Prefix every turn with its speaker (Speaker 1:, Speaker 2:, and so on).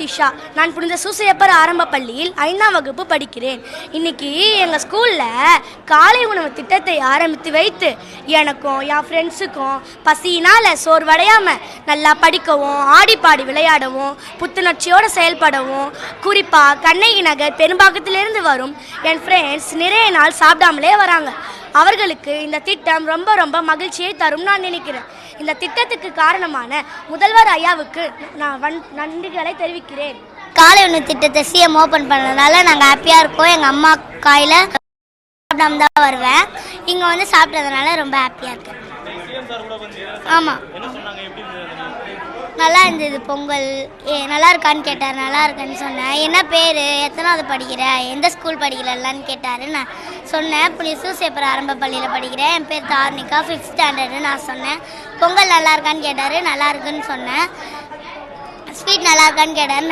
Speaker 1: திஷா நான் புனித சூசையப்பர் ஆரம்ப பள்ளியில் ஐந்தாம் வகுப்பு படிக்கிறேன். இன்னைக்கு எங்கள் ஸ்கூலில் காலை உணவு திட்டத்தை ஆரம்பித்து வைத்து எனக்கும் என் ஃப்ரெண்ட்ஸுக்கும் பசியினால் சோர்வடையாமல் நல்லா படிக்கவும் ஆடி பாடி விளையாடவும் புத்துணர்ச்சியோடு செயல்படவும் குறிப்பாக கண்ணகி நகர் பெரும்பாக்கத்திலிருந்து வரும் என் ஃப்ரெண்ட்ஸ் நிறைய நாள் சாப்பிடாமலே வராங்க. அவர்களுக்கு இந்த திட்டம் ரொம்ப ரொம்ப மகிழ்ச்சியை தரும் நான் நினைக்கிறேன். இந்த திட்டத்துக்கு காரணமான முதல்வர் ஐயாவுக்கு நான் வன் நன்றிகளை தெரிவிக்கிறேன்.
Speaker 2: காலை உணவு திட்டத்தை சிஎம் ஓப்பன் பண்ணதுனால நாங்கள் ஹாப்பியாக இருக்கோம். எங்கள் அம்மா காயில் சாப்பிடாம தான் வருவேன். இங்கே வந்து சாப்பிட்டதுனால ரொம்ப ஹாப்பியாக இருக்கேன். ஆமாம் நல்லா இருந்தது பொங்கல். ஏ நல்லா இருக்கான்னு கேட்டார். நல்லா இருக்கேன்னு சொன்னேன். என்ன பேர்? எத்தனாவது படிக்கிற? எந்த ஸ்கூல் படிக்கிறல்லான்னு கேட்டார். நான் சொன்னேன் புனி சேப்பர் ஆரம்ப பள்ளியில் படிக்கிறேன் என் பேர் தார்னிகா ஃபிஃப்த் ஸ்டாண்டர்டு நான் சொன்னேன். பொங்கல் நல்லா இருக்கான்னு கேட்டார். நல்லா இருக்குன்னு சொன்னேன். ஸ்வீட் நல்லா இருக்கான்னு கேட்டார்.